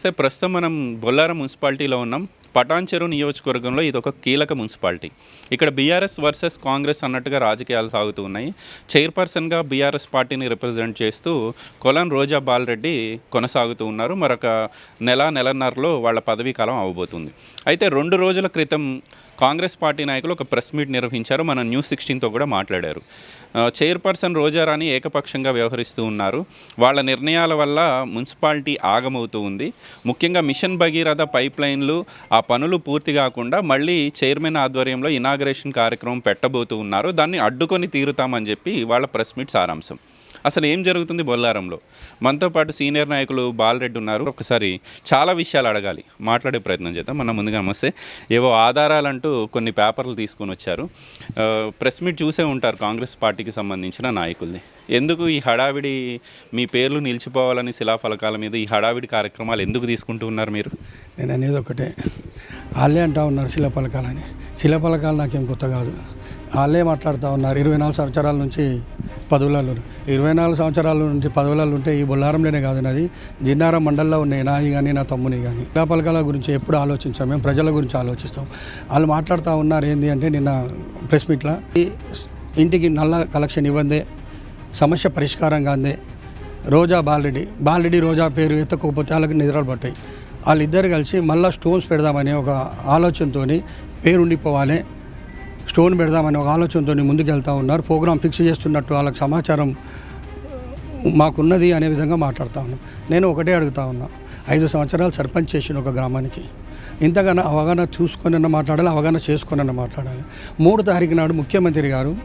నమస్తే ప్రస్తుతం మనం బొల్లారం మున్సిపాలిటీలో ఉన్నాం. పటాన్చెరు నియోజకవర్గంలో ఇది ఒక కీలక మున్సిపాలిటీ. ఇక్కడ బీఆర్ఎస్ వర్సెస్ కాంగ్రెస్ అన్నట్టుగా రాజకీయాలు సాగుతూ ఉన్నాయి. చైర్పర్సన్గా బీఆర్ఎస్ పార్టీని రిప్రజెంట్ చేస్తూ కొలన్ రోజా బాలరెడ్డి కొనసాగుతూ ఉన్నారు. మరొక నెల నెలన్నరలో వాళ్ళ పదవీ కాలం అవబోతుంది. అయితే రెండు రోజుల క్రితం కాంగ్రెస్ పార్టీ నాయకులు ఒక ప్రెస్ మీట్ నిర్వహించారు. మన న్యూస్ సిక్స్టీన్తో కూడా మాట్లాడారు. చైర్పర్సన్ రోజారాణి ఏకపక్షంగా వ్యవహరిస్తూ ఉన్నారు. వాళ్ళ నిర్ణయాల వల్ల మున్సిపాలిటీ ఆగమవుతూ ఉంది. ముఖ్యంగా మిషన్ భగీరథ పైప్ లైన్లు ఆ పనులు పూర్తి కాకుండా మళ్ళీ చైర్మన్ ఆధ్వర్యంలో ఇనాగరేషన్ కార్యక్రమం పెట్టబోతూ ఉన్నారు. దాన్ని అడ్డుకొని తీరుతామని చెప్పి వాళ్ళ ప్రెస్ మీట్ సారాంశం. అసలు ఏం జరుగుతుంది బొల్లారంలో? మనతో పాటు సీనియర్ నాయకులు బాలరెడ్డి ఉన్నారు. ఒకసారి చాలా విషయాలు అడగాలి. మాట్లాడే ప్రయత్నం చేద్దాం. మన ముందుగా నమస్తే. ఏవో ఆధారాలంటూ కొన్ని పేపర్లు తీసుకొని వచ్చారు. ప్రెస్ మీట్ చూసే ఉంటారు కాంగ్రెస్ పార్టీకి సంబంధించిన నాయకుల్ని. ఎందుకు ఈ హడావిడి మీ పేర్లు నిలిచిపోవాలని శిలాఫలకాల మీద ఈ హడావిడి కార్యక్రమాలు ఎందుకు తీసుకుంటూ ఉన్నారు మీరు? నేను అనేది ఒకటే. వాళ్ళే అంటా ఉన్నారు శిలాఫలకాలని. శిలాఫలకాలు నాకేం కొత్త కాదు. వాళ్ళే మాట్లాడుతూ ఉన్నారు. ఇరవై నాలుగు సంవత్సరాల నుంచి పదవులలో ఇరవై నాలుగు సంవత్సరాల నుంచి పదవులలో ఉంటే ఈ బొల్లారంలోనే కాదు నాది. జిన్నారం మండల్లో ఉన్నాయి నాది కానీ నా తమ్ముని కానీ శిలాపలకాల గురించి ఎప్పుడు ఆలోచించాం. మేము ప్రజల గురించి ఆలోచిస్తాం. వాళ్ళు మాట్లాడుతూ ఉన్నారు ఏంటి అంటే నిన్న ప్రెస్ మీట్లో. ఈ ఇంటికి నల్ల కలెక్షన్ ఇవ్వందే సమస్య పరిష్కారం కాందే. రోజా బాలరెడ్డి బాలరెడ్డి రోజా పేరు ఎత్తకపోతే వాళ్ళకి నిద్రలు పట్టాయి వాళ్ళిద్దరు కలిసి మళ్ళీ స్టోన్స్ పెడదామని ఒక ఆలోచనతో పేరు ఉండిపోవాలి స్టోన్ పెడదామని ఒక ఆలోచనతో ముందుకెళ్తా ఉన్నారు. ప్రోగ్రాం ఫిక్స్ చేస్తున్నట్టు వాళ్ళకి సమాచారం మాకున్నది అనే విధంగా మాట్లాడుతూ ఉన్నాం. నేను ఒకటే అడుగుతా ఉన్నా. ఐదు సంవత్సరాలు సర్పంచ్ చేసిన ఒక గ్రామానికి ఇంతగానో అవగాహన చూసుకొని మాట్లాడాలి అవగాహన చేసుకొని మాట్లాడాలి. మూడు తారీఖు నాడు ముఖ్యమంత్రి గారు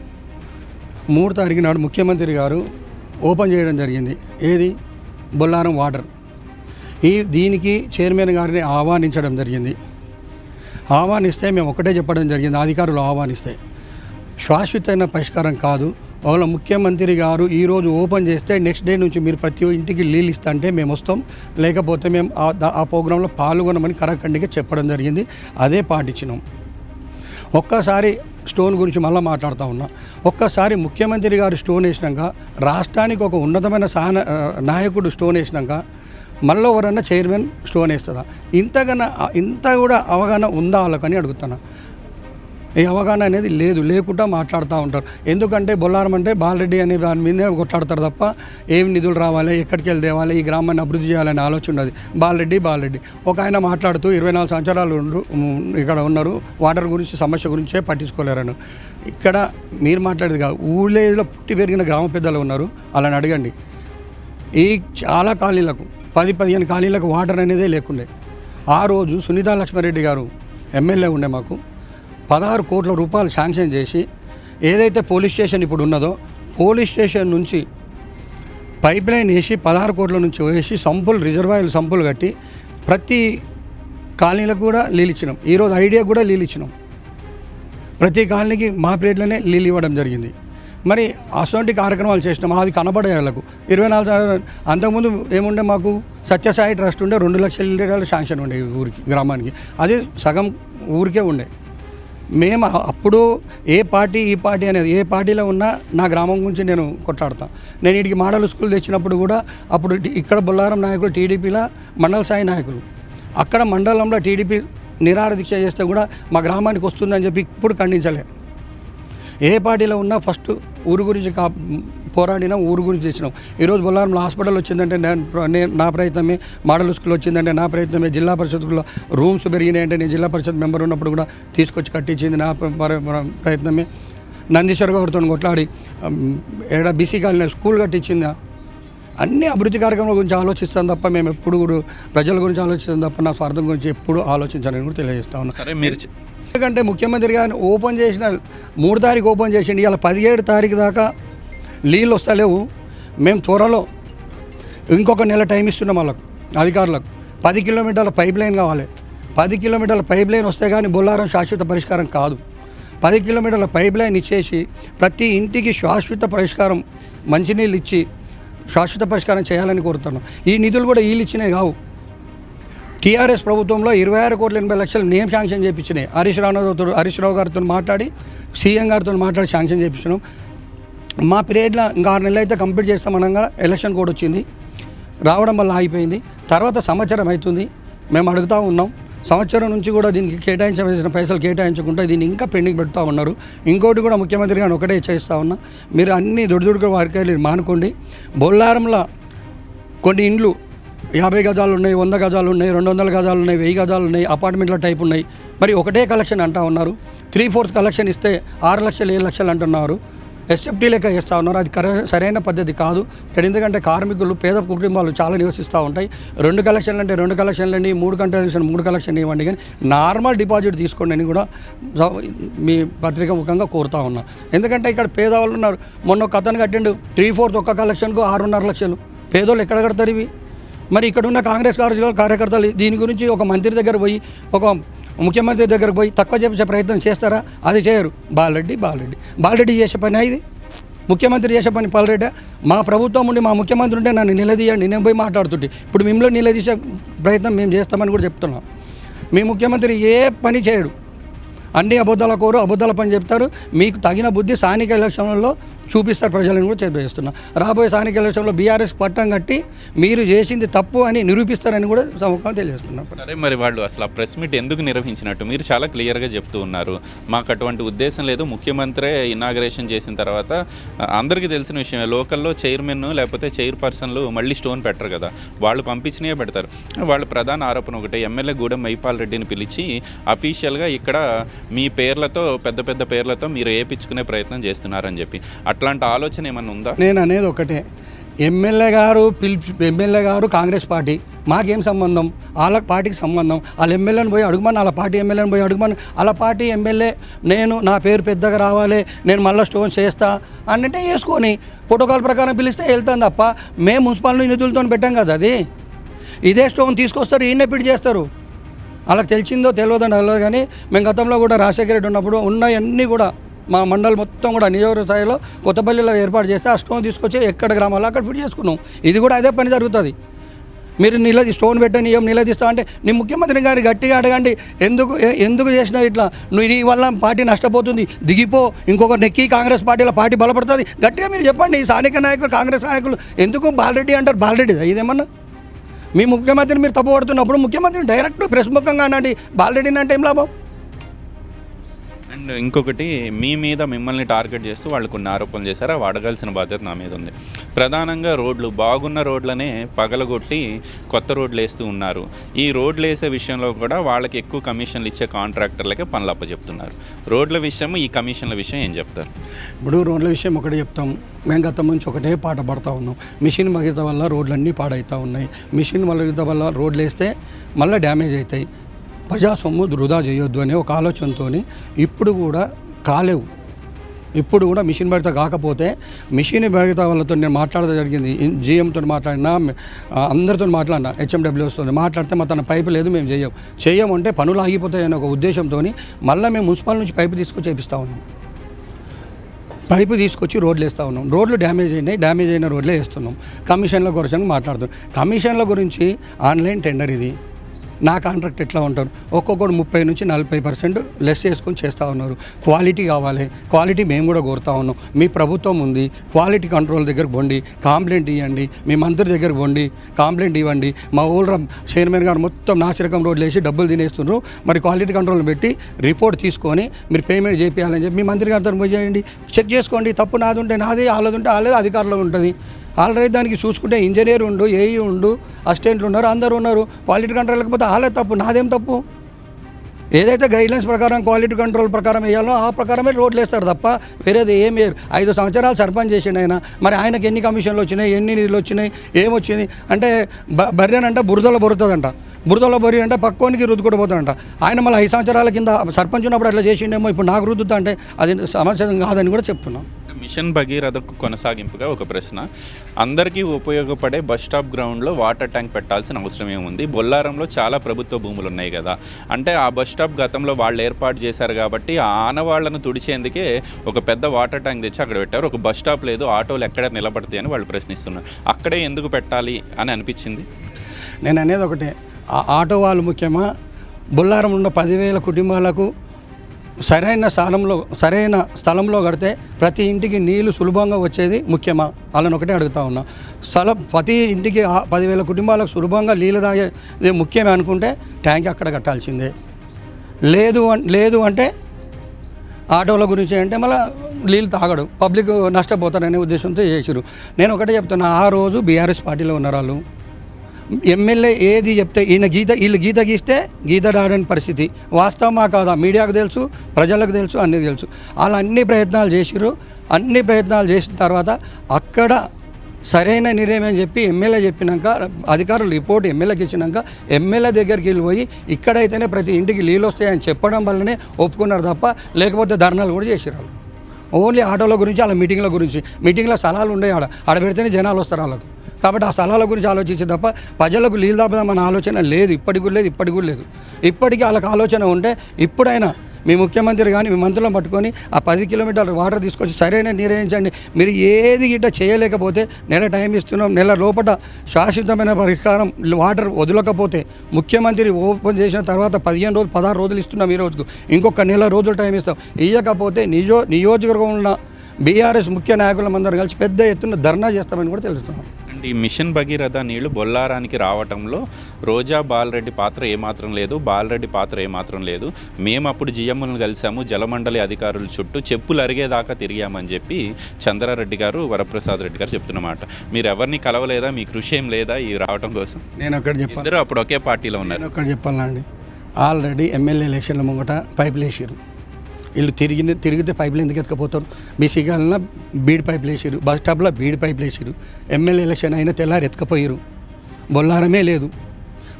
మూడు తారీఖు నాడు ముఖ్యమంత్రి గారు ఓపెన్ చేయడం జరిగింది. ఏది? బొల్లారం వాటర్. ఈ దీనికి చైర్మన్ గారిని ఆహ్వానించడం జరిగింది. ఆహ్వానిస్తే మేము ఒకటే చెప్పడం జరిగింది అధికారులు ఆహ్వానిస్తే. శాశ్వతమైన పరిష్కారం కాదు. వాళ్ళ ముఖ్యమంత్రి గారు ఈరోజు ఓపెన్ చేస్తే నెక్స్ట్ డే నుంచి మీరు ప్రతి ఇంటికి నీళ్ళు ఇస్తా అంటే మేము వస్తాం. లేకపోతే మేము ఆ ఆ ప్రోగ్రాంలో పాల్గొనమని కరఖండిగా చెప్పడం జరిగింది. అదే పాటించినాం. ఒక్కసారి స్టోన్ గురించి మళ్ళీ మాట్లాడుతూ ఉన్నా. ఒక్కసారి ముఖ్యమంత్రి గారు స్టోన్ వేసినాక రాష్ట్రానికి ఒక ఉన్నతమైన సహన నాయకుడు స్టోన్ వేసినాక మళ్ళీ ఎవరన్నా చైర్మన్ స్టోన్ వేస్తుందా? ఇంతకన్నా ఇంత కూడా అవగాహన ఉందా వాళ్ళకని అడుగుతాను ఈ అవగాహన అనేది లేదు లేకుండా మాట్లాడుతూ ఉంటారు. ఎందుకంటే బొల్లారం అంటే బాలరెడ్డి అనే దాని మీదే కొట్లాడతారు తప్ప ఏం నిధులు రావాలి ఎక్కడికి వెళ్ళి తేవాలి ఈ గ్రామాన్ని అభివృద్ధి చేయాలనే ఆలోచన ఉన్నది బాలరెడ్డి బాలరెడ్డి. ఒక ఆయన మాట్లాడుతూ ఇరవై నాలుగు సంవత్సరాలు ఉండు ఇక్కడ ఉన్నారు వాటర్ గురించి సమస్య గురించే పట్టించుకోలేరని. ఇక్కడ మీరు మాట్లాడేది కాదు ఊళ్ళేలో పుట్టి పెరిగిన గ్రామ పెద్దలు ఉన్నారు అలాని అడగండి. ఈ చాలా ఖాళీలకు పది పదిహేను ఖాళీలకు వాటర్ అనేదే లేకుండే. ఆ రోజు సునీతా లక్ష్మారెడ్డి గారు ఎమ్మెల్యే ఉండే మాకు. పదహారు కోట్ల రూపాయలు శాంక్షన్ చేసి ఏదైతే పోలీస్ స్టేషన్ ఇప్పుడు ఉన్నదో పోలీస్ స్టేషన్ నుంచి పైప్ లైన్ వేసి పదహారు కోట్ల నుంచి వేసి సంపులు రిజర్వాయర్లు సంపులు కట్టి ప్రతి కాలనీలకు కూడా నీళ్ళు ఇచ్చినాం. ఈరోజు ఐడియా కూడా నీళ్ళు ఇచ్చినాం. ప్రతి కాలనీకి మా ప్లేట్లోనే నీళ్ళు ఇవ్వడం జరిగింది. మరి అటువంటి కార్యక్రమాలు చేసినాం. అది కనబడే వాళ్ళకు. ఇరవై నాలుగు అంతకుముందు ఏముండే మాకు సత్యసాయి ట్రస్ట్ ఉండే రెండు లక్షల లీటర్లు శాంక్షన్ ఉండే ఊరికి గ్రామానికి. అది సగం ఊరికే ఉండే. మేము అప్పుడు ఏ పార్టీ ఈ పార్టీ అనేది ఏ పార్టీలో ఉన్నా నా గ్రామం గురించి నేను కొట్లాడతాను నేను ఇటుకి మాడల్ స్కూల్ తెచ్చినప్పుడు కూడా అప్పుడు ఇక్కడ బొల్లారం నాయకులు టీడీపీలో మండల స్థాయి నాయకులు. అక్కడ మండలంలో టీడీపీ నిరారదీక్ష చేస్తే కూడా మా గ్రామానికి వస్తుందని చెప్పి ఇప్పుడు ఖండించలే. ఏ పార్టీలో ఉన్నా ఫస్ట్ ఊరు గురించి కా పోరాడినాం ఊరు గురించి తెచ్చినాం. ఈరోజు బొల్లారంలో హాస్పిటల్ వచ్చిందంటే నేను నేను నా ప్రయత్నమే మోడల్ స్కూల్ వచ్చిందంటే నా ప్రయత్నమే జిల్లా పరిషత్లో రూమ్స్ పెరిగినాయంటే నేను జిల్లా పరిషత్ మెంబర్ ఉన్నప్పుడు కూడా తీసుకొచ్చి కట్టించింది నా ప్రయత్నమే. నందీశ్వర్ గౌడ్తో కొట్లాడి ఏడ బీసీ కాలనీ స్కూల్ కట్టించిందా? అన్ని అభివృద్ధి కార్యక్రమాల గురించి ఆలోచిస్తాను తప్ప మేము ఎప్పుడు కూడా ప్రజల గురించి ఆలోచిస్తాం తప్ప నా స్వార్థం గురించి ఎప్పుడు ఆలోచించాలని కూడా తెలియజేస్తా ఉన్నాను సరే మీరు ఎందుకంటే ముఖ్యమంత్రి గారిని ఓపెన్ చేసిన మూడు తారీఖు ఓపెన్ చేసిండి. ఇలా పదిహేడు తారీఖు దాకా నీళ్ళు వస్తలేవు. మేము త్వరలో ఇంకొక నెల టైం ఇస్తున్నాం వాళ్ళకు అధికారులకు. పది కిలోమీటర్ల పైప్ లైన్ కావాలి. పది కిలోమీటర్ల పైప్ లైన్ వస్తే కానీ బొల్లారం శాశ్వత పరిష్కారం కాదు. పది కిలోమీటర్ల పైప్ లైన్ ఇచ్చేసి ప్రతి ఇంటికి శాశ్వత పరిష్కారం మంచినీళ్ళు ఇచ్చి శాశ్వత పరిష్కారం చేయాలని కోరుతున్నాం. ఈ నిధులు కూడా వీళ్ళు ఇచ్చినవి కావు. టీఆర్ఎస్ ప్రభుత్వంలో ఇరవై ఆరు కోట్ల ఎనభై లక్షలు నేమ్ శాంక్షన్ చేయించినాయి. హరీష్ రావుతో హరీష్ రావు గారితో మాట్లాడి సీఎం గారితో మాట్లాడి శాంక్షన్ చేయించినాం. మా పీరియడ్లో ఇంకా ఆరు నెలలు అయితే కంప్లీట్ చేస్తామనగా ఎలక్షన్ కోడ్ వచ్చింది. రావడం వల్ల ఆగిపోయింది. తర్వాత సంవత్సరం అవుతుంది. మేము అడుగుతూ ఉన్నాం. సంవత్సరం నుంచి కూడా దీనికి కేటాయించవలసిన పైసలు కేటాయించకుండా దీన్ని ఇంకా పెండింగ్ పెడుతూ ఉన్నారు. ఇంకోటి కూడా ముఖ్యమంత్రి గారిని ఒకటే చేస్తూ ఉన్నా. మీరు అన్ని దొడిదొడుకు వారికాయలు మానుకోండి. బొల్లారంలో కొన్ని ఇండ్లు యాభై గజాలు ఉన్నాయి వంద గజాలు ఉన్నాయి రెండు వందల గజాలు ఉన్నాయి వెయ్యి గజాలు ఉన్నాయి అపార్ట్మెంట్ల టైప్ ఉన్నాయి. మరి ఒకటే కలెక్షన్ అంటా ఉన్నారు. త్రీ ఫోర్త్ కలెక్షన్ ఇస్తే ఆరు లక్షలు ఏడు లక్షలు అంటున్నారు. ఎస్ఎఫ్టీ లెక్క ఇస్తూ ఉన్నారు. అది కరె సరైన పద్ధతి కాదు. ఇక్కడ ఎందుకంటే కార్మికులు పేద కుటుంబాలు చాలా నివసిస్తూ ఉంటాయి. రెండు కలెక్షన్లు అంటే రెండు కలెక్షన్లు అండి మూడు కంటే మూడు కలెక్షన్ ఇవ్వండి కానీ నార్మల్ డిపాజిట్ తీసుకోండి అని కూడా మీ పత్రిక ముఖంగా కోరుతా ఉన్నా. ఎందుకంటే ఇక్కడ పేదవాళ్ళు ఉన్నారు. మొన్న ఒక అతను కట్టిండు త్రీ ఫోర్త్ ఒక్క కలెక్షన్కు ఆరున్నర లక్షలు. పేదోళ్ళు ఎక్కడ కడతారు ఇవి? మరి ఇక్కడ ఉన్న కాంగ్రెస్ కార్య కార్యకర్తలు దీని గురించి ఒక మంత్రి దగ్గర పోయి ఒక ముఖ్యమంత్రి దగ్గరకు పోయి తక్కువ చేసే ప్రయత్నం చేస్తారా? అది చేయరు. బాలరెడ్డి బాలరెడ్డి. బాలరెడ్డి చేసే పని ఇది ముఖ్యమంత్రి చేసే పని పాలరెడ్డి? మా ప్రభుత్వం ఉండి మా ముఖ్యమంత్రి ఉంటే నన్ను నిలదీయండి. నేను పోయి మాట్లాడుతుంటే. ఇప్పుడు మిమ్మల్ని నిలదీసే ప్రయత్నం మేము చేస్తామని కూడా చెప్తున్నాం. మీ ముఖ్యమంత్రి ఏ పని చేయడు. అన్ని అబద్ధాల కోరు అబద్ధాల పని చెప్తారు. మీకు తగిన బుద్ధి స్థానిక ఎలక్షన్లలో చూపిస్తారు ప్రజలను కూడా తెలియజేస్తున్నా రాబోయే స్థానిక ఎలక్షన్లో బీఆర్ఎస్ పట్టం కట్టి మీరు చేసింది తప్పు అని నిరూపిస్తారని కూడా సమూహం తెలియజేస్తున్నాం. సరే మరి వాళ్ళు అసలు ఆ ప్రెస్ మీట్ ఎందుకు నిర్వహించినట్టు? మీరు చాలా క్లియర్గా చెప్తూ ఉన్నారు. మాకు అటువంటి ఉద్దేశం లేదు. ముఖ్యమంత్రే ఇనాగరేషన్ చేసిన తర్వాత అందరికీ తెలిసిన విషయం లోకల్లో చైర్మన్ లేకపోతే చైర్పర్సన్లు మళ్ళీ స్టోన్ పెట్టరు కదా. వాళ్ళు పంపించినవే పెడతారు. వాళ్ళ ప్రధాన ఆరోపణ ఒకటే ఎమ్మెల్యే గూడెం మైపాల్ రెడ్డిని పిలిచి అఫీషియల్గా ఇక్కడ మీ పేర్లతో పెద్ద పెద్ద పేర్లతో మీరు వేయించుకునే ప్రయత్నం చేస్తున్నారని చెప్పి. అట్లాంటి ఆలోచన ఏమైనా ఉందా? నేను అనేది ఒకటే. ఎమ్మెల్యే గారు పిలిపి ఎమ్మెల్యే గారు కాంగ్రెస్ పార్టీ మాకేం సంబంధం? వాళ్ళ పార్టీకి సంబంధం. వాళ్ళ ఎమ్మెల్యేని పోయి అడుగుమని వాళ్ళ పార్టీ ఎమ్మెల్యేని పోయి అడుగుమని వాళ్ళ పార్టీ ఎమ్మెల్యే నేను నా పేరు పెద్దగా రావాలి నేను మళ్ళీ స్టోన్ చేస్తా అంటే వేసుకొని ప్రోటోకాల్ ప్రకారం పిలిస్తే వెళ్తాను తప్ప మేము మున్సిపాలిటీ నిధులతో పెట్టాం కదా అది. ఇదే స్టోన్ తీసుకొస్తారు ఈయన పిడి చేస్తారు. వాళ్ళకి తెలిసిందో తెలియదో తెలియదు కానీ మేము గతంలో కూడా రాజశేఖర రెడ్డి ఉన్నప్పుడు ఉన్నాయన్నీ కూడా మా మండలి మొత్తం కూడా నియోజక స్థాయిలో కొత్తపల్లిలో ఏర్పాటు చేస్తే ఆ స్టోన్ తీసుకొచ్చి ఎక్కడ గ్రామాల్లో అక్కడ ఫిట్ చేసుకున్నాం. ఇది కూడా అదే పని జరుగుతుంది. మీరు నిలది స్టోన్ పెట్టని ఏం నిలదీస్తా అంటే నీ ముఖ్యమంత్రి గారిని గట్టిగా అడగండి. ఎందుకు ఎందుకు చేసినావు ఇట్లా? నువ్వు నీ వల్ల పార్టీ నష్టపోతుంది. దిగిపో. ఇంకొక నెక్కి కాంగ్రెస్ పార్టీలో పార్టీ బలపడుతుంది. గట్టిగా మీరు చెప్పండి. ఈ స్థానిక నాయకులు కాంగ్రెస్ నాయకులు ఎందుకు బాలరెడ్డి అంటారు? బాలరెడ్డి ఇదేమన్నా? మీ ముఖ్యమంత్రిని మీరు తప్పు పడుతున్నప్పుడు ముఖ్యమంత్రిని డైరెక్ట్ ప్రెస్ ముఖంగా అనండి. బాలరెడ్డిని అంటే ఏం లాభం? అండ్ ఇంకొకటి మీ మీద మిమ్మల్ని టార్గెట్ చేస్తూ వాళ్ళు కొన్ని ఆరోపణలు చేశారు. అవి అడగాల్సిన బాధ్యత నా మీద ఉంది. ప్రధానంగా రోడ్లు బాగున్న రోడ్లనే పగలగొట్టి కొత్త రోడ్లు వేస్తూ ఉన్నారు. ఈ రోడ్లు వేసే విషయంలో కూడా వాళ్ళకి ఎక్కువ కమిషన్లు ఇచ్చే కాంట్రాక్టర్లకే పనులు అప్పచెప్తున్నారు. రోడ్ల విషయం ఈ కమిషన్ల విషయం ఏం చెప్తారు? ఇప్పుడు రోడ్ల విషయం ఒకటి చెప్తాం. మేము గతం నుంచి ఒకటే పాట పడతా ఉన్నాం. మిషన్ మగిత వల్ల రోడ్లన్నీ పాడవుతూ ఉన్నాయి. మిషన్ మగిత వల్ల రోడ్లు వేస్తే మళ్ళీ డ్యామేజ్ అవుతాయి ప్రజా సొమ్ము వృధా చేయొద్దు అనే ఒక ఆలోచనతో ఇప్పుడు కూడా కాలేవు. ఇప్పుడు కూడా మిషన్ బడిత కాకపోతే మిషన్ బడిత వాళ్ళతో నేను మాట్లాడడం జరిగింది. జిఎంతో మాట్లాడినా అందరితో మాట్లాడినా హెచ్ఎండబ్ల్యూస్తో మాట్లాడితే మా తన పైపు లేదు మేము చేయం చేయమంటే పనులు ఆగిపోతాయనే ఒక ఉద్దేశంతో మళ్ళీ మేము మున్సిపల్ నుంచి పైపు తీసుకొచ్చి చేపిస్తూ ఉన్నాం. పైపు తీసుకొచ్చి రోడ్లు వేస్తూ ఉన్నాం. రోడ్లు డ్యామేజ్ అయినాయి డ్యామేజ్ అయిన రోడ్లే వేస్తున్నాం. కమిషన్ల గురించి మాట్లాడుతున్నాం. కమిషన్ల గురించి ఆన్లైన్ టెండర్ ఇది. నా కాంట్రాక్ట్ ఎట్లా ఉంటారు ఒక్కొక్కడు ముప్పై నుంచి నలభై పర్సెంట్ లెస్ చేసుకొని చేస్తూ ఉన్నారు. క్వాలిటీ కావాలి. క్వాలిటీ మేము కూడా కోరుతా ఉన్నాం. మీ ప్రభుత్వం ఉంది. క్వాలిటీ కంట్రోల్ దగ్గర పోండి. కాంప్లైంట్ ఇవ్వండి మీ మంత్రి దగ్గర పోండి. కాంప్లైంట్ ఇవ్వండి. మా ఊళ్ళో చైర్మన్ గారు మొత్తం నాసిరకం రోడ్లు వేసి డబ్బులు తినేస్తున్నారు. మరి క్వాలిటీ కంట్రోల్ పెట్టి రిపోర్ట్ తీసుకొని మీరు పేమెంట్ చేయాలని చెప్పి మీ మంత్రి గారితో పోయి చేయండి. చెక్ చేసుకోండి. తప్పు నాది ఉంటే నాది వాళ్ళది ఉంటే వాళ్ళది అధికారంలో ఉంటుంది. ఆల్రెడీ దానికి చూసుకుంటే ఇంజనీర్ ఉండు ఏఈ ఉండు అసిస్టెంట్లు ఉన్నారు అందరు ఉన్నారు. క్వాలిటీ కంట్రోల్ లేకపోతే వాళ్ళే తప్పు నాదేం తప్పు? ఏదైతే గైడ్లైన్స్ ప్రకారం క్వాలిటీ కంట్రోల్ ప్రకారం వేయాలో ఆ ప్రకారమే రోడ్లు వేస్తారు తప్ప వేరేది ఏం వేయరు. ఐదు సంవత్సరాలు సర్పంచ్ చేసిండు ఆయన. మరి ఆయనకి ఎన్ని కమిషన్లు వచ్చినాయి ఎన్ని నిధులు వచ్చినాయి ఏమొచ్చింది అంటే బ బర్రెనంటే బురదలో బొరుతుందంట. బురదలో బొరి అంటే పక్కోనికి రుద్దుకుంటూ పోతాడంట. ఆయన మళ్ళీ ఐదు సంవత్సరాల కింద సర్పంచ్ ఉన్నప్పుడు అట్లా చేసిండేమో ఇప్పుడు నాకు రుద్దుతా అంటే అది సమస్య కాదని కూడా చెప్తున్నాం. మిషన్ భగీరథకు కొనసాగింపుగా ఒక ప్రశ్న. అందరికీ ఉపయోగపడే బస్ స్టాప్ గ్రౌండ్లో వాటర్ ట్యాంక్ పెట్టాల్సిన అవసరం ఏముంది? బొల్లారంలో చాలా ప్రభుత్వ భూములు ఉన్నాయి కదా. అంటే ఆ బస్ స్టాప్ గతంలో వాళ్ళు ఏర్పాటు చేశారు కాబట్టి ఆ ఆనవాళ్ళను తుడిచేందుకే ఒక పెద్ద వాటర్ ట్యాంక్ తెచ్చి అక్కడ పెట్టారు. ఒక బస్ స్టాప్ లేదు ఆటోలు ఎక్కడ నిలబడతాయి అని వాళ్ళు ప్రశ్నిస్తున్నారు. అక్కడే ఎందుకు పెట్టాలి అని అనిపించింది? నేను అనేది ఒకటే. ఆ ఆటో వాళ్ళు ముఖ్యమా? బొల్లారం ఉన్న పదివేల కుటుంబాలకు సరైన స్థలంలో సరైన స్థలంలో కడితే ప్రతి ఇంటికి నీళ్ళు సులభంగా వచ్చేది ముఖ్యమా? వాళ్ళని ఒకటే అడుగుతా ఉన్నా. స్థలం ప్రతి ఇంటికి పదివేల కుటుంబాలకు సులభంగా నీళ్ళు తాగేది ముఖ్యమే అనుకుంటే ట్యాంక్ అక్కడ కట్టాల్సిందే. లేదు లేదు అంటే ఆటోల గురించి అంటే మళ్ళీ నీళ్ళు తాగడు. పబ్లిక్ నష్టపోతారనే ఉద్దేశంతో చేసిరు నేను ఒకటే చెప్తున్నా ఆ రోజు బీఆర్ఎస్ పార్టీలో ఉన్నారు వాళ్ళు ఎమ్మెల్యే ఏది చెప్తే ఈయన గీత వీళ్ళు గీత గీస్తే గీత దాడని పరిస్థితి. వాస్తవమా కాదా? మీడియాకు తెలుసు ప్రజలకు తెలుసు అన్నీ తెలుసు. వాళ్ళు అన్ని ప్రయత్నాలు చేసిరు అన్ని ప్రయత్నాలు చేసిన తర్వాత అక్కడ సరైన నిర్ణయం అని చెప్పి ఎమ్మెల్యే చెప్పినాక అధికారులు రిపోర్ట్ ఎమ్మెల్యేకి ఇచ్చినాక ఎమ్మెల్యే దగ్గరికి వెళ్ళిపోయి ఇక్కడైతేనే ప్రతి ఇంటికి నీళ్ళు వస్తాయని చెప్పడం వల్లనే ఒప్పుకున్నారు తప్ప లేకపోతే ధర్నాలు కూడా చేసిరు ఓన్లీ ఆటోల గురించి వాళ్ళ మీటింగ్ల గురించి. మీటింగ్లో స్థలాలు ఉన్నాయి ఆడ. ఆడ పెడితేనే జనాలు వస్తారు వాళ్ళకు. కాబట్టి ఆ స్థలాల గురించి ఆలోచించే తప్ప ప్రజలకు నీళ్ళు దాపుదామన్న ఆలోచన లేదు. ఇప్పటికి కూడా లేదు ఇప్పటికి కూడా లేదు. ఇప్పటికీ వాళ్ళకి ఆలోచన ఉంటే ఇప్పుడైనా మీ ముఖ్యమంత్రి కానీ మీ మంత్రులను పట్టుకొని ఆ పది కిలోమీటర్ల వాటర్ తీసుకొచ్చి సరైన నిర్ణయించండి మీరు ఏది గిట్ట చేయలేకపోతే నెల టైం ఇస్తున్నాం. నెల లోపల శాశ్వతమైన పరిష్కారం వాటర్ వదలకపోతే ముఖ్యమంత్రి ఓపెన్ చేసిన తర్వాత పదిహేను రోజులు పదహారు రోజులు ఇస్తున్నాం ఈ రోజుకు. ఇంకొక నెల రోజులు టైం ఇస్తాం. ఇవ్వకపోతే నిజో నియోజకవర్గంలో ఉన్న బీఆర్ఎస్ ముఖ్య నాయకులందరూ కలిసి పెద్ద ఎత్తున ధర్నా చేస్తామని కూడా తెలుస్తున్నాం. ఈ మిషన్ భగీరథ నీళ్ళు బొల్లారానికి రావటంలో రోజా బాలరెడ్డి పాత్ర ఏమాత్రం లేదు బాలరెడ్డి పాత్ర ఏమాత్రం లేదు. మేము అప్పుడు జిఎంలను కలిసాము జలమండలి అధికారుల చుట్టూ చెప్పులు అరిగేదాకా తిరిగామని చెప్పి చంద్రారెడ్డి గారు వరప్రసాద్ రెడ్డి గారు చెప్తున్నమాట మీరు ఎవరిని కలవలేదా? మీ కృషి ఏం లేదా? ఈ రావటం కోసం? నేను ఒకటి చెప్పాను ఇద్దరు అప్పుడు ఒకే పార్టీలో ఉన్నారు. నేను ఒకటి చెప్పాలండి ఆల్రెడీ ఎమ్మెల్యే ఎలక్షన్ల ముంగట పైపులు వేసారు వీళ్ళు తిరిగి తిరిగితే పైపులు ఎందుకు ఎత్తుకపోతారు మీ సిగాలన బీడ్ పైపులు వేసారు బస్ స్టాప్లో బీడ్ పైపులు వేసారు ఎమ్మెల్యే ఎలక్షన్ అయినా తెల్లారి ఎత్తుకపోయారు బొల్లారమే లేదు.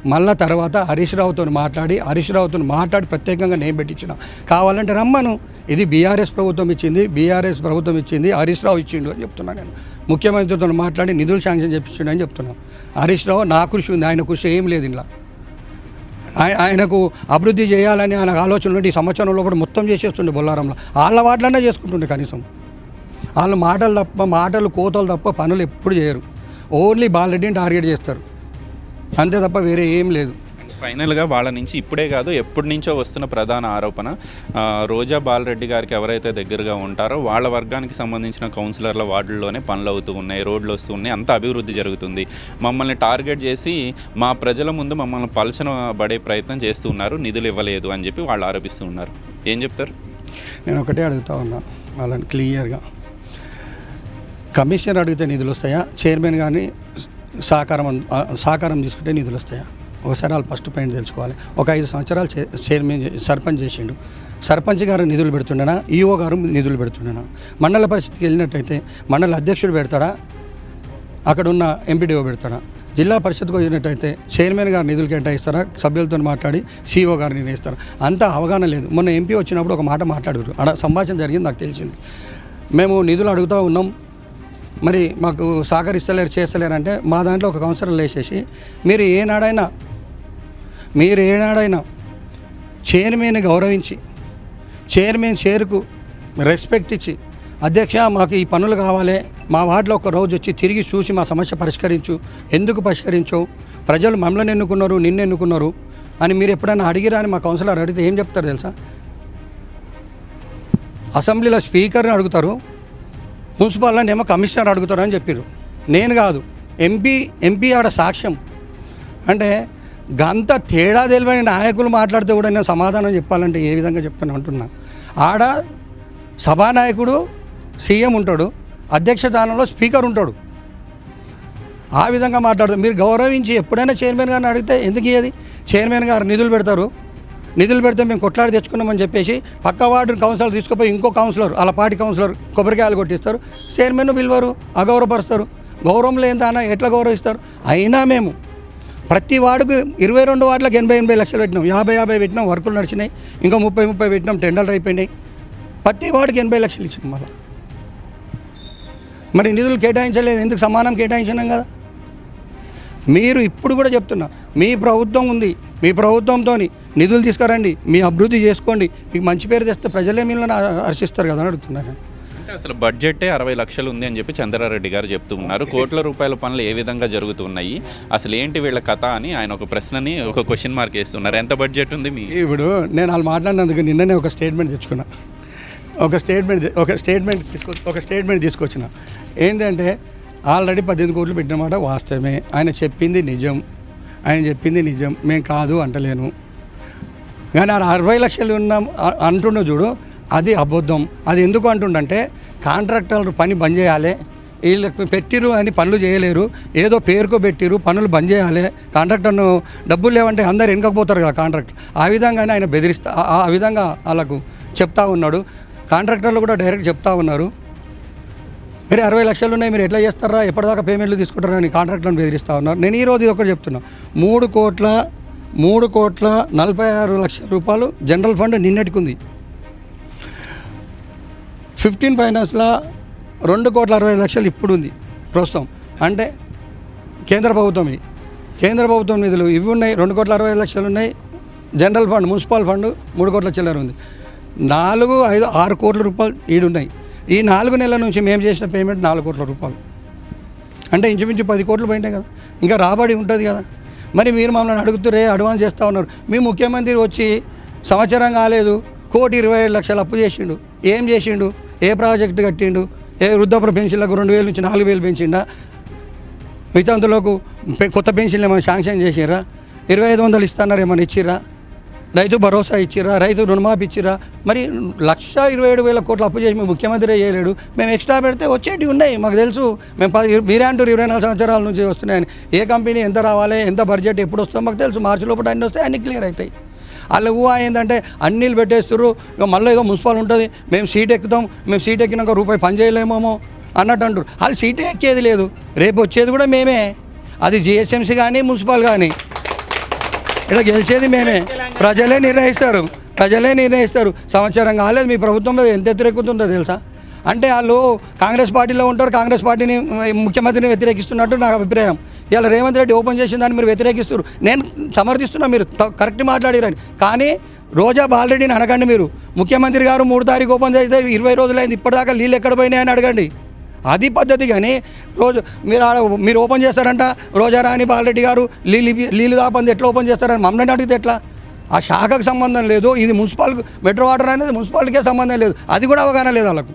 మళ్ళా తర్వాత హరీష్ రావుతో మాట్లాడి హరీష్ రావుతో మాట్లాడి ప్రత్యేకంగా నేను పెట్టించిన. కావాలంటే రమ్మను. ఇది బీఆర్ఎస్ ప్రభుత్వం ఇచ్చింది బీఆర్ఎస్ ప్రభుత్వం ఇచ్చింది హరీష్ రావు ఇచ్చిండు అని చెప్తున్నాను నేను. ముఖ్యమంత్రితో మాట్లాడి నిధులు శాంక్షన్ చేపించిండు అని చెప్తున్నాను హరీష్ రావు నా కృషి ఉంది ఆయన కృషి ఏం లేదు ఇలా ఆయనకు అభివృద్ధి చేయాలని ఆయన ఆలోచన ఉండి ఈ సంవత్సరంలో కూడా మొత్తం చేసేస్తుండే బొల్లారంలో. వాళ్ళ వాటిలోనే చేసుకుంటుండే కనీసం. వాళ్ళు మాటలు తప్ప మాటలు కోతలు తప్ప పనులు ఎప్పుడు చేయరు. ఓన్లీ బాలరెడ్డిని టార్గెట్ చేస్తారు. అంతే తప్ప వేరే ఏం లేదు. ఫైనల్గా వాళ్ళ నుంచి ఇప్పుడే కాదు ఎప్పటి నుంచో వస్తున్న ప్రధాన ఆరోపణ రోజా బాలరెడ్డి గారికి ఎవరైతే దగ్గరగా ఉంటారో వాళ్ళ వర్గానికి సంబంధించిన కౌన్సిలర్ల వార్డుల్లోనే పనులు అవుతూ ఉన్నాయి రోడ్లు వస్తూ ఉన్నాయి అంత అభివృద్ధి జరుగుతుంది. మమ్మల్ని టార్గెట్ చేసి మా ప్రజల ముందు మమ్మల్ని పలచన పడే ప్రయత్నం చేస్తూ ఉన్నారు నిధులు ఇవ్వలేదు అని చెప్పి వాళ్ళు ఆరోపిస్తూ ఉన్నారు. ఏం చెప్తారు? నేను ఒకటే అడుగుతా ఉన్నా వాళ్ళని క్లియర్గా. కమిషనర్ అడిగితే నిధులు వస్తాయా? చైర్మన్ కానీ సహకారం సహకారం తీసుకుంటే నిధులు వస్తాయా? ఒకసారి వాళ్ళు ఫస్ట్ పాయింట్ తెలుసుకోవాలి. ఒక ఐదు సంవత్సరాలు చే- చైర్మన్ సర్పంచ్ చేసిండు. సర్పంచ్ గారు నిధులు పెడుతుండనా? ఈఓ గారు నిధులు పెడుతుండనా? మండల పరిస్థితికి వెళ్ళినట్టయితే మండల అధ్యక్షుడు పెడతాడా? అక్కడ ఉన్న ఎంపీడీఓ పెడతాడా? జిల్లా పరిషత్కు వచ్చినట్టయితే చైర్మన్ గారు నిధులు కేటాయిస్తారా? సభ్యులతో మాట్లాడి సీఓ గారు నిర్ణయిస్తారా? అంత అవగాహన లేదు. మొన్న ఎంపీ వచ్చినప్పుడు ఒక మాట మాట్లాడారు. అక్కడ సంభాషణ జరిగింది నాకు తెలిసింది. మేము నిధులు అడుగుతూ ఉన్నాం. మరి మాకు సహకరిస్తలేరు చేస్తలేరంటే మా దాంట్లో ఒక కౌన్సిలర్ వేసేసి మీరు ఏనాడైనా మీరు ఏనాడైనా చైర్మన్ గౌరవించి చైర్మన్ చైర్కు రెస్పెక్ట్ ఇచ్చి అధ్యక్ష మాకు ఈ పనులు కావాలి మా వార్డులో ఒక రోజు వచ్చి తిరిగి చూసి మా సమస్య పరిష్కరించు ఎందుకు పరిష్కరించవు? ప్రజలు మమ్మల్ని ఎన్నుకున్నారు నిన్ను ఎన్నుకున్నారు అని మీరు ఎప్పుడైనా అడిగిరా అని మా కౌన్సిలర్ అడిగితే ఏం చెప్తారు తెలుసా? అసెంబ్లీలో స్పీకర్ని అడుగుతారు మున్సిపాల్లో ఏమో కమిషనర్ అడుగుతారని చెప్పారు నేను కాదు ఎంపీ ఎంపీ ఆడ సాక్ష్యం. అంటే గంత తేడా తెలివైన నాయకులు మాట్లాడితే కూడా నేను సమాధానం చెప్పాలంటే ఏ విధంగా చెప్తాను అంటున్నా. ఆడ సభానాయకుడు సీఎం ఉంటాడు అధ్యక్ష స్థానంలో స్పీకర్ ఉంటాడు. ఆ విధంగా మాట్లాడతారు. మీరు గౌరవించి ఎప్పుడైనా చైర్మన్ గారిని అడిగితే ఎందుకు ఇయ్యది? చైర్మన్ గారు నిధులు పెడతారు. నిధులు పెడితే మేము కొట్లాడి తెచ్చుకున్నామని చెప్పేసి పక్క వార్డు కౌన్సిలర్ తీసుకుపోయి ఇంకో కౌన్సిలర్ అలా పార్టీ కౌన్సిలర్ కొబ్బరికాయలు కొట్టిస్తారు. చైర్మన్ పిలువరు అగౌరవపరుస్తారు. గౌరవం లేదానా ఎట్లా గౌరవిస్తారు? అయినా మేము ప్రతి వార్డుకు ఇరవై రెండు వార్డులకు ఎనభై ఎనభై లక్షలు పెట్టినాం. యాభై యాభై పెట్టినాం వర్కులు నడిచినాయి. ఇంకా ముప్పై ముప్పై పెట్టినాం టెండర్లు అయిపోయినాయి. ప్రతి వార్డుకి ఎనభై లక్షలు ఇచ్చినాం మళ్ళీ. మరి నిధులు కేటాయించలేదు ఎందుకు సమానం కేటాయించినాం కదా? మీరు ఇప్పుడు కూడా చెప్తున్నా మీ ప్రభుత్వం ఉంది. మీ ప్రభుత్వంతో నిధులు తీసుకురండి మీ అభివృద్ధి చేసుకోండి. మీకు మంచి పేరు తెస్తే ప్రజలే మిమ్మల్ని హర్షిస్తారు కదా అని అడుగుతున్నాను. అసలు బడ్జెటే అరవై లక్షలు ఉంది అని చెప్పి చంద్రారెడ్డి గారు చెప్తూ ఉన్నారు. కోట్ల రూపాయల పనులు ఏ విధంగా జరుగుతున్నాయి? అసలు ఏంటి వీళ్ళ కథ అని ఆయన ఒక ప్రశ్నని ఒక క్వశ్చన్ మార్క్ వేస్తున్నారు. ఎంత బడ్జెట్ ఉంది మీ? ఇప్పుడు నేను వాళ్ళు మాట్లాడినందుకు నిన్ననే ఒక స్టేట్మెంట్ తెచ్చుకున్నా. ఒక స్టేట్మెంట్ ఒక స్టేట్మెంట్ తీసుకొ ఒక స్టేట్మెంట్ తీసుకొచ్చిన. ఏంటంటే ఆల్రెడీ పద్దెనిమిది కోట్లు పెట్టినమాట వాస్తవమే. ఆయన చెప్పింది నిజం. ఆయన చెప్పింది నిజం మేము కాదు అంటలేను. కానీ ఆ అరవై లక్షలు ఉన్నాం అంటుండ చూడు అది అబద్ధం. అది ఎందుకు అంటుండంటే కాంట్రాక్టర్ పని బంద్ చేయాలి వీళ్ళకి పెట్టిరు అని పనులు చేయలేరు ఏదో పేరుకో పెట్టిరు పనులు బంద్ చేయాలి కాంట్రాక్టర్ను డబ్బులు లేవంటే అందరు వెనకపోతారు కదా కాంట్రాక్టర్ ఆ విధంగానే ఆయన బెదిరిస్తా ఆ- ఆ విధంగా వాళ్ళకు చెప్తా ఉన్నాడు. కాంట్రాక్టర్లు కూడా డైరెక్ట్ చెప్తా ఉన్నారు. మీరు అరవై లక్షలు ఉన్నాయి మీరు ఎట్లా చేస్తారా? ఎప్పటిదాకా పేమెంట్లు తీసుకుంటారా అని కాంట్రాక్ట్లను బెదిరిస్తా ఉన్నారు. నేను ఈరోజు ఇది ఒకటి చెప్తున్నా. మూడు కోట్ల మూడు కోట్ల నలభై ఆరు లక్షల రూపాయలు జనరల్ ఫండ్ నిన్నటికి ఉంది ఫిఫ్టీన్ ఫైనాన్స్లో రెండు కోట్ల అరవై ఐదు లక్షలు ఇప్పుడు ఉంది ప్రస్తుతం. అంటే కేంద్ర ప్రభుత్వం ఇది. కేంద్ర ప్రభుత్వం నిధులు ఇవి ఉన్నాయి రెండు కోట్ల అరవై ఐదు లక్షలు ఉన్నాయి. జనరల్ ఫండ్ మున్సిపల్ ఫండ్ మూడు కోట్ల చిల్లర ఉంది. నాలుగు ఐదు ఆరు కోట్ల రూపాయలు ఈడున్నాయి. ఈ నాలుగు నెలల నుంచి మేము చేసిన పేమెంట్ నాలుగు కోట్ల రూపాయలు. అంటే ఇంచుమించు పది కోట్లు పోయినాయి కదా. ఇంకా రాబడి ఉంటుంది కదా. మరి మీరు మమ్మల్ని అడుగుతురే అడ్వాన్స్ చేస్తూ ఉన్నారు. మీ ముఖ్యమంత్రి వచ్చి సంవత్సరం కాలేదు కోటి ఇరవై ఐదు లక్షలు అప్పు చేసిండు. ఏం చేసిండు? ఏ ప్రాజెక్టు కట్టిండు? ఏ వృద్ధాప్య పెన్షన్లకు రెండు వేల నుంచి నాలుగు వేలు పెంచిండా? మిగతాంతులకు కొత్త పెన్షన్లు ఏమైనా శాంక్షన్ చేసిరా ఇరవై ఐదు వందలు ఇస్తున్నారు ఏమైనా ఇచ్చిర్రా? రైతు భరోసా ఇచ్చిర్రా రైతు రుణమాఫీ ఇచ్చిరా మరి లక్ష ఇరవై ఏడు వేల కోట్లు అప్పు చేసి మేము ముఖ్యమంత్రి చేయలేడు మేము ఎక్స్ట్రా పెడితే వచ్చేటివి ఉన్నాయి మాకు తెలుసు. మేము పది మీరే అంటారు ఇరవై నాలుగు సంవత్సరాల నుంచి వస్తున్నాయని. ఏ కంపెనీ ఎంత రావాలి ఎంత బడ్జెట్ ఎప్పుడు వస్తుందో మాకు తెలుసు. మార్చి లోపల అన్నీ వస్తాయి అన్ని క్లియర్ అవుతాయి. వాళ్ళ ఊహ ఏంటంటే అన్నీళ్ళు పెట్టేస్తారు ఇక మళ్ళీ ఏదో మున్సిపల్ ఉంటుంది. మేము సీట్ ఎక్కుతాం. మేము సీట్ ఎక్కినాక రూపాయి పని చేయలేమేమో అన్నట్టు అంటారు వాళ్ళు సీటే ఎక్కేది లేదు. రేపు వచ్చేది కూడా మేమే. అది జిఎస్ఎంసీ కానీ మున్సిపల్ కానీ ఇక్కడ గెలిచేది మేమే. ప్రజలే నిర్ణయిస్తారు. ప్రజలే నిర్ణయిస్తారు. సంవత్సరం కాలేదు మీ ప్రభుత్వం మీద ఎంత వ్యతిరేకుతుందో తెలుసా? అంటే వాళ్ళు కాంగ్రెస్ పార్టీలో ఉంటారు కాంగ్రెస్ పార్టీని ముఖ్యమంత్రిని వ్యతిరేకిస్తున్నట్టు నాకు అభిప్రాయం. ఇలా రేవంత్ రెడ్డి ఓపెన్ చేసిన దాన్ని మీరు వ్యతిరేకిస్తారు నేను సమర్థిస్తున్నా మీరు త- కరెక్ట్ మాట్లాడిరని. కానీ రోజా బాలరెడ్డిని అనకండి మీరు. ముఖ్యమంత్రి గారు మూడు తారీఖు ఓపెన్ చేస్తే ఇరవై రోజులైంది ఇప్పటిదాకా నీళ్ళు ఎక్కడ పోయినాయని అడగండి. అది పద్ధతి కానీ రోజు మీరు ఆడ మీరు ఓపెన్ చేస్తారంట రోజారాణి బాలరెడ్డి గారు నీళ్ళు నీళ్ళు దాపంది ఎట్లా ఓపెన్ చేస్తారని మమ్మల్ని అడిగితే ఎట్లా? ఆ శాఖకు సంబంధం లేదు ఇది మున్సిపల్ మెట్రో వాటర్ అనేది మున్సిపాలిటీకే సంబంధం లేదు. అది కూడా అవగాహన లేదు వాళ్ళకు.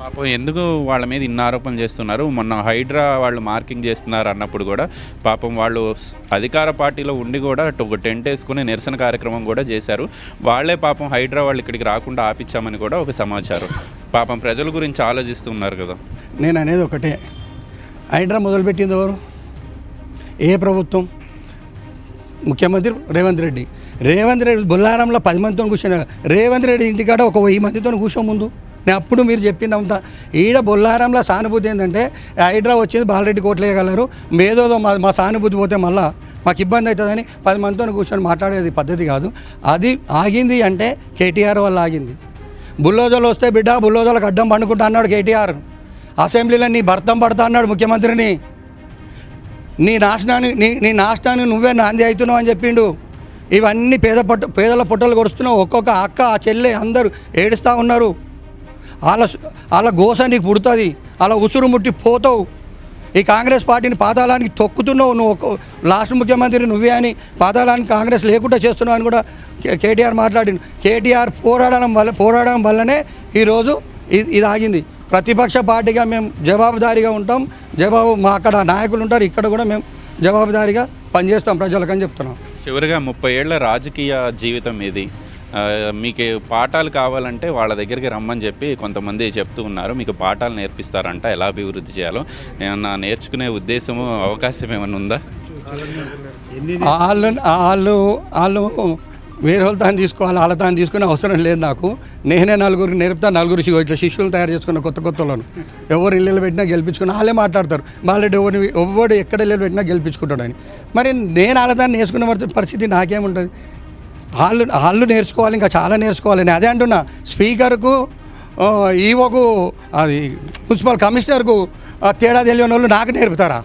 పాపం ఎందుకు వాళ్ళ మీద ఇన్ని ఆరోపణలు చేస్తున్నారు? మొన్న హైడ్రా వాళ్ళు మార్కింగ్ చేస్తున్నారు అన్నప్పుడు కూడా పాపం వాళ్ళు అధికార పార్టీలో ఉండి కూడా ఒక టెంట్ వేసుకుని నిరసన కార్యక్రమం కూడా చేశారు. వాళ్ళే పాపం హైడ్రా వాళ్ళు ఇక్కడికి రాకుండా ఆపించామని కూడా ఒక సమాచారం. పాపం ప్రజల గురించి ఆలోచిస్తున్నారు కదా. నేను అనేది ఒకటే. హైడ్రా మొదలుపెట్టింది ఎవరు? ఏ ప్రభుత్వం? ముఖ్యమంత్రి రేవంత్ రెడ్డి. రేవంత్ రెడ్డి బొల్లారంలో పది మందితో కూర్చున్నా రేవంత్ రెడ్డి ఇంటికాడ ఒక వెయ్యి మందితో కూర్చో ముందు. నేను అప్పుడు మీరు చెప్పినంత ఈడ బొల్లారంలో సానుభూతి ఏంటంటే హైడ్రా వచ్చింది బాలరెడ్డి కోట్లేయగలరు. మేధోదో మా మా సానుభూతి పోతే మళ్ళా మాకు ఇబ్బంది అవుతుందని పది మందితో కూర్చొని మాట్లాడేది పద్ధతి కాదు. అది ఆగింది అంటే కేటీఆర్ వల్ల ఆగింది. బుల్లోజోలు వస్తే బిడ్డ బుల్లోజోలకు అడ్డం పండుకుంటా అన్నాడు కేటీఆర్. అసెంబ్లీలో నీ భర్తం పడతా అన్నాడు ముఖ్యమంత్రిని. నీ నాశనాన్ని నీ నీ నాశనాన్ని నువ్వే నాంది అవుతున్నావు అని చెప్పిండు. ఇవన్నీ పేద పట్ట పేదల పొట్టలు కొడుస్తున్నావు ఒక్కొక్క అక్క ఆ చెల్లె అందరూ ఏడుస్తూ ఉన్నారు. వాళ్ళ వాళ్ళ గోస నీకు పుడుతుంది అలా ఉసురు ముట్టి పోతావు. ఈ కాంగ్రెస్ పార్టీని పాతాళానికి తొక్కుతున్నావు నువ్వు ఒక్క లాస్ట్ ముఖ్యమంత్రి నువ్వే అని పాతాళానికి కాంగ్రెస్ లేకుండా చేస్తున్నావు అని కూడా కేటీఆర్ మాట్లాడిండు. కేటీఆర్ పోరాడడం వల్ల పోరాడడం వల్లనే ఈరోజు ఇది ఇది ఆగింది. ప్రతిపక్ష పార్టీగా మేము జవాబుదారీగా ఉంటాం. జవాబు మా అక్కడ నాయకులు ఉంటారు. ఇక్కడ కూడా మేము జవాబుదారీగా పనిచేస్తాం ప్రజలకని చెప్తున్నాం. చివరిగా ముప్పై ఏళ్ళ రాజకీయ జీవితం ఇది. మీకు పాఠాలు కావాలంటే వాళ్ళ దగ్గరికి రమ్మని చెప్పి కొంతమంది చెప్తూ ఉన్నారు. మీకు పాఠాలు నేర్పిస్తారంట ఎలా అభివృద్ధి చేయాలో. ఏమన్నా నేర్చుకునే ఉద్దేశము అవకాశం ఏమైనా ఉందా? వాళ్ళు వాళ్ళు వాళ్ళు వేరే వాళ్ళు తాను తీసుకోవాలి వాళ్ళ తాను తీసుకునే అవసరం లేదు నాకు. నేనే నలుగురికి నేర్పుతా నలుగురు ఇట్లా శిష్యులు తయారు చేసుకున్న కొత్త కొత్త ఎవరు ఇల్లు పెట్టినా గెలిపించుకుని వాళ్ళే మాట్లాడతారు. బాలరెడ్డి ఎవరిని ఎవడు ఎక్కడ ఇల్లు పెట్టినా గెలిపించుకుంటాడు అని. మరి నేను వాళ్ళ దాన్ని నేర్చుకునే పరిస్థితి- నాకేముంటుంది? వాళ్ళు వాళ్ళు నేర్చుకోవాలి ఇంకా చాలా నేర్చుకోవాలి. నేను అదే అంటున్నా. స్పీకర్కు ఈవోకు అది మున్సిపల్ కమిషనర్కు తేడా తెలియని వాళ్ళు నాకు నేర్పుతారా?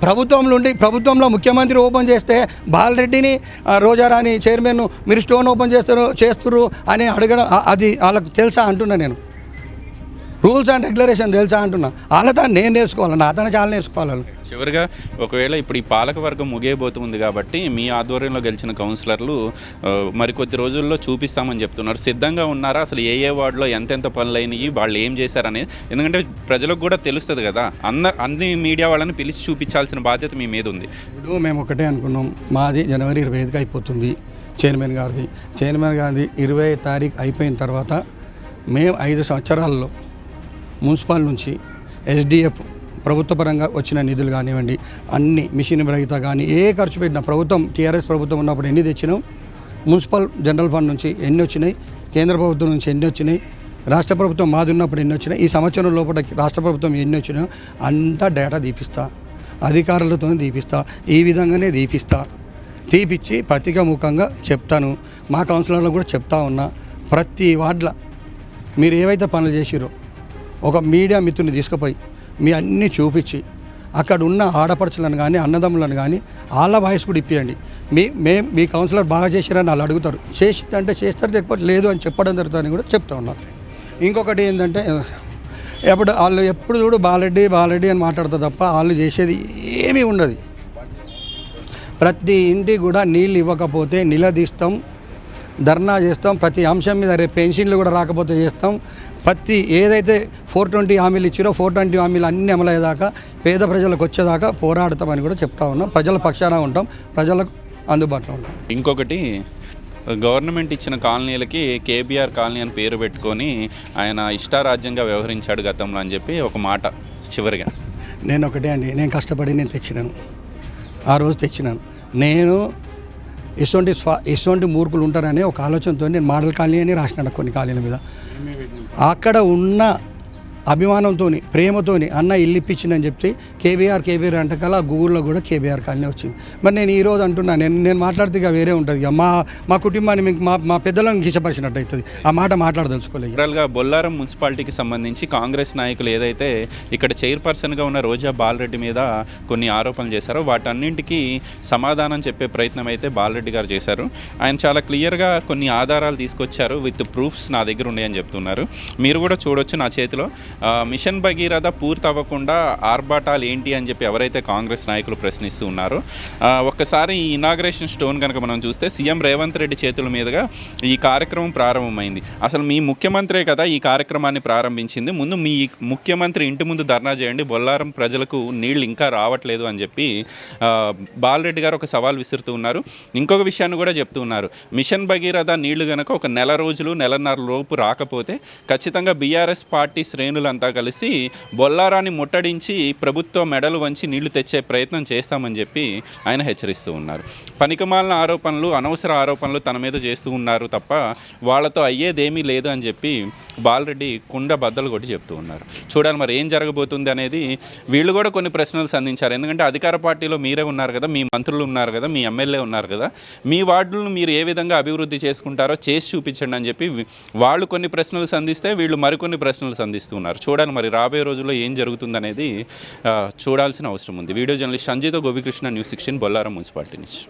ప్రభుత్వం ప్రభుత్వంలో ఉండి ప్రభుత్వంలో ముఖ్యమంత్రి ఓపెన్ చేస్తే బాలరెడ్డిని రోజారాని చైర్మన్ మీరు స్టోన్ ఓపెన్ చేస్తారు చేస్తున్నారు అని అడగడం అది వాళ్ళకు తెలుసా అంటున్నా నేను. రూల్స్ అండ్ రెగ్యులేషన్ తెలుసా అంటున్నా. వాళ్ళతో నేను నేర్చుకోవాలి నా అతను చాలా నేర్చుకోవాలి. చివరిగా ఒకవేళ ఇప్పుడు ఈ పాలక వర్గం ముగియబోతుంది కాబట్టి మీ ఆధ్వర్యంలో గెలిచిన కౌన్సిలర్లు మరికొద్ది రోజుల్లో చూపిస్తామని చెప్తున్నారు. సిద్ధంగా ఉన్నారా? అసలు ఏ ఏ వార్డులో ఎంతెంత పనులు అయినాయి? వాళ్ళు ఏం చేశారనేది ఎందుకంటే ప్రజలకు కూడా తెలుస్తుంది కదా. అన్న అన్ని మీడియా వాళ్ళని పిలిచి చూపించాల్సిన బాధ్యత మీ మీద ఉంది. ఇప్పుడు మేము ఒకటే అనుకున్నాం. మాది జనవరి ఇరవై ఐదుకి అయిపోతుంది చైర్మన్ గారిది. చైర్మన్ గారిది ఇరవై తారీఖు అయిపోయిన తర్వాత మేము ఐదు సంవత్సరాల్లో మున్సిపల్ నుంచి ఎస్డిఎఫ్ ప్రభుత్వ పరంగా వచ్చిన నిధులు కానివ్వండి అన్ని మిషన్ రహిత కానీ ఏ ఖర్చు పెట్టినా ప్రభుత్వం టీఆర్ఎస్ ప్రభుత్వం ఉన్నప్పుడు ఎన్ని తెచ్చినాం? మున్సిపల్ జనరల్ ఫండ్ నుంచి ఎన్ని వచ్చినాయి? కేంద్ర ప్రభుత్వం నుంచి ఎన్ని వచ్చినాయి? రాష్ట్ర ప్రభుత్వం మాది ఉన్నప్పుడు ఎన్ని వచ్చినాయి? ఈ సంవత్సరం లోపల రాష్ట్ర ప్రభుత్వం ఎన్ని వచ్చినాయో అంతా డేటా తీపిస్తా అధికారులతో తీపిస్తా ఈ విధంగానే తీపిస్తా తీపిచ్చి పత్రికాముఖంగా చెప్తాను. మా కౌన్సిలర్లకు కూడా చెప్తా ఉన్నా. ప్రతి వార్డుల మీరు ఏవైతే పనులు చేసిరో ఒక మీడియా మిత్రుని తీసుకుపోయి మీ అన్నీ చూపించి అక్కడ ఉన్న ఆడపడుచులను కానీ అన్నదమ్ములను కానీ వాళ్ళ వాయిస్ కూడా ఇప్పియండి. మీ మే మీ కౌన్సిలర్ బాగా చేశారని వాళ్ళు అడుగుతారు. చేసి అంటే చేస్తారు లేకపోతే లేదు అని చెప్పడం జరుగుతుందని కూడా చెప్తా ఉన్నారు ఇంకొకటి ఏంటంటే ఎప్పుడు వాళ్ళు ఎప్పుడు చూడు బాలెడ్డి బాలెడ్డి అని మాట్లాడతారు తప్ప వాళ్ళు చేసేది ఏమీ ఉండదు. ప్రతి ఇంటికి కూడా నీళ్ళు ఇవ్వకపోతే నిలదీస్తాం. ధర్నా చేస్తాం. ప్రతి అంశం మీద రేపు పెన్షన్లు కూడా రాకపోతే చేస్తాం. ప్రతి ఏదైతే ఫోర్ ట్వంటీ హామీలు ఇచ్చారో ఫోర్ ట్వంటీ హామీలు అన్ని అమలయ్యేదాకా పేద ప్రజలకు వచ్చేదాకా పోరాడతామని కూడా చెప్తా ఉన్నాం. ప్రజల పక్షాన ఉంటాం. ప్రజలకు అందుబాటులో ఉంటాం. ఇంకొకటి గవర్నమెంట్ ఇచ్చిన కాలనీలకి కేబీఆర్ కాలనీ అని పేరు పెట్టుకొని ఆయన ఇష్టారాజ్యంగా వ్యవహరించాడు గతంలో అని చెప్పి ఒక మాట చివరిగా. నేను ఒకటే అండి. నేను కష్టపడి నేను తెచ్చినాను. ఆ రోజు తెచ్చినాను. నేను ఇటువంటి స్వా ఇటువంటి మూర్ఖులు ఉంటారనే ఒక ఆలోచనతో నేను మోడల్ కాలనీ అని రాసినాను కొన్ని కాలనీల మీద. అక్కడ ఉన్న అభిమానంతో ప్రేమతోని అన్న ఇల్లు ఇప్పించిందని చెప్తే కేబీఆర్ కేబీఆర్ అంటే కల్లా గూగుల్లో కూడా కేబీఆర్ కాలనీ వచ్చింది. మరి నేను ఈరోజు అంటున్నాను అంటున్నా నేను నేను మాట్లాడితే ఇక వేరే ఉంటుంది. ఇక మా మా కుటుంబాన్ని మీకు మా మా పెద్దలను కిచపరిచినట్టు అవుతుంది. ఆ మాట మాట్లాడదలుచుకోలేదు జనరల్గా బొల్లారం మున్సిపాలిటీకి సంబంధించి కాంగ్రెస్ నాయకులు ఏదైతే ఇక్కడ చైర్పర్సన్గా ఉన్న రోజా బాలరెడ్డి మీద కొన్ని ఆరోపణలు చేశారో వాటన్నింటికి సమాధానం చెప్పే ప్రయత్నం అయితే బాలరెడ్డి గారు చేశారు. ఆయన చాలా క్లియర్గా కొన్ని ఆధారాలు తీసుకొచ్చారు విత్ ప్రూఫ్స్ నా దగ్గర ఉన్నాయని చెప్తున్నారు. మీరు కూడా చూడొచ్చు నా చేతిలో. మిషన్ భగీరథ పూర్తవ్వకుండా ఆర్భాటాలు ఏంటి అని చెప్పి ఎవరైతే కాంగ్రెస్ నాయకులు ప్రశ్నిస్తూ ఉన్నారో ఒక్కసారి ఈ ఇనాగ్రేషన్ స్టోన్ కనుక మనం చూస్తే సీఎం రేవంత్ రెడ్డి చేతుల మీదుగా ఈ కార్యక్రమం ప్రారంభమైంది. అసలు మీ ముఖ్యమంత్రే కదా ఈ కార్యక్రమాన్ని ప్రారంభించింది. ముందు మీ ముఖ్యమంత్రి ఇంటి ముందు ధర్నా చేయండి. బొల్లారం ప్రజలకు నీళ్ళు ఇంకా రావట్లేదు అని చెప్పి బాలరెడ్డి గారు ఒక సవాల్ విసురుతూ ఉన్నారు. ఇంకొక విషయాన్ని కూడా చెప్తూ ఉన్నారు. మిషన్ భగీరథ నీళ్ళు కనుక ఒక నెల రోజులు నెలన్నర లోపు రాకపోతే ఖచ్చితంగా బీఆర్ఎస్ పార్టీ అంతా కలిసి బొల్లారాన్ని ముట్టడించి ప్రభుత్వ మెడలు వంచి నీళ్ళు తెచ్చే ప్రయత్నం చేస్తామని చెప్పి ఆయన హెచ్చరిస్తూ ఉన్నారు. పనికిమాలిన ఆరోపణలు అనవసర ఆరోపణలు తన మీద చేస్తూ ఉన్నారు తప్ప వాళ్ళతో అయ్యేదేమీ లేదు అని చెప్పి బాలరెడ్డి కుండ బద్దలు కొట్టి చెప్తూ ఉన్నారు. చూడాలి మరి ఏం జరగబోతుంది అనేది వీళ్ళు కూడా కొన్ని ప్రశ్నలు సంధించారు. ఎందుకంటే అధికార పార్టీలో మీరే ఉన్నారు కదా మీ మంత్రులు ఉన్నారు కదా మీ ఎమ్మెల్యే ఉన్నారు కదా మీ వార్డులను మీరు ఏ విధంగా అభివృద్ధి చేసుకుంటారో చేసి చూపించండి అని చెప్పి వాళ్ళు కొన్ని ప్రశ్నలు సంధిస్తే వీళ్ళు మరికొన్ని ప్రశ్నలు సంధిస్తున్నారు చూడాలి మరి రాబోయే రోజుల్లో ఏం జరుగుతుందనేది చూడాల్సిన అవసరం ఉంది. Video journalist సంజయ్తో Gopikrishna news sixteen Bollaram municipality నుంచి.